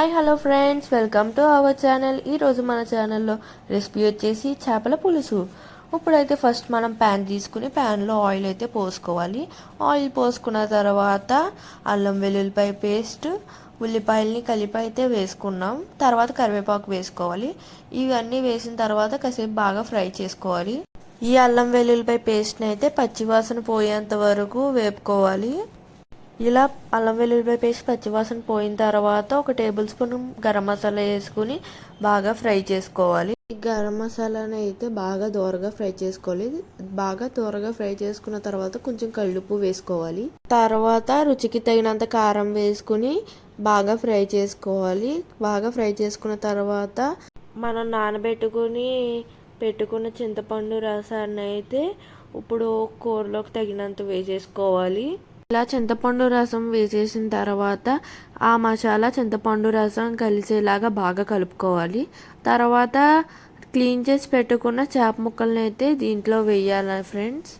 Hi hello friends welcome to our channel ఈరోజు మన ఛానల్లో రెసిపీ వచ్చేసి చేపల పులుసు. ఇప్పుడైతే ఫస్ట్ మనం ప్యాన్ తీసుకుని ప్యాన్లో ఆయిల్ అయితే పోసుకోవాలి. ఆయిల్ పోసుకున్న తర్వాత అల్లం వెల్లుల్లిపాయ పేస్ట్ ఉల్లిపాయల్ని కలిపి అయితే వేసుకున్నాం. తర్వాత కరివేపాకు వేసుకోవాలి. ఇవన్నీ వేసిన తర్వాత కాసేపు బాగా ఫ్రై చేసుకోవాలి. ఈ అల్లం వెల్లుల్లిపాయ పేస్ట్ని అయితే పచ్చివాసన పోయేంత వరకు వేపుకోవాలి. ఇలా అల్లం వెల్లుల్లిపాయ పేస్ట్ పచ్చివాసన పోయిన తర్వాత ఒక టేబుల్ స్పూన్ గరం మసాలా వేసుకుని బాగా ఫ్రై చేసుకోవాలి. ఈ గరం మసాలాని అయితే బాగా దోరగా ఫ్రై చేసుకోవాలి. బాగా దోరగా ఫ్రై చేసుకున్న తర్వాత కొంచెం కళ్ళుప్పు వేసుకోవాలి. తర్వాత రుచికి తగినంత కారం వేసుకుని బాగా ఫ్రై చేసుకోవాలి. బాగా ఫ్రై చేసుకున్న తర్వాత మనం నానబెట్టుకుని పెట్టుకున్న చింతపండు రసాన్ని అయితే ఇప్పుడు కూరలోకి తగినంత వేసేసుకోవాలి. ఇలా చింతపండు రసం వేసేసిన తర్వాత ఆ మసాలా చింతపండు రసం కలిసేలాగా బాగా కలుపుకోవాలి. తర్వాత క్లీన్ చేసి పెట్టుకున్న చేప ముక్కల్ని అయితే దీంట్లో వేయాలి ఫ్రెండ్స్.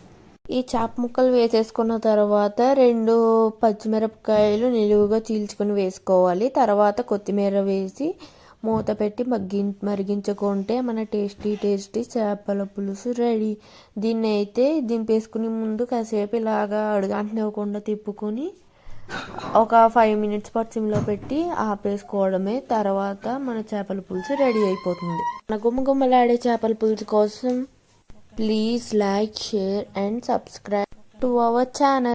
ఈ చేప ముక్కలు వేసేసుకున్న తర్వాత రెండు పచ్చిమిరపకాయలు నిలువుగా చీల్చుకొని వేసుకోవాలి. తర్వాత కొత్తిమీర వేసి మూత పెట్టి మగ్గి మరిగించుకుంటే మన టేస్టీ టేస్టీ చేపల పులుసు రెడీ. దీన్ని అయితే దింపేసుకుని ముందు కాసేపు ఇలాగా అడుగంటనివ్వకుండా తిప్పుకొని ఒక ఫైవ్ మినిట్స్ పాటు సిమ్లో పెట్టి ఆపేసుకోవడమే. తర్వాత మన చేపల పులుసు రెడీ అయిపోతుంది. మన గుమ్మగుమ్మలాడే చేపల పులుసు కోసం please like share and subscribe to our channel.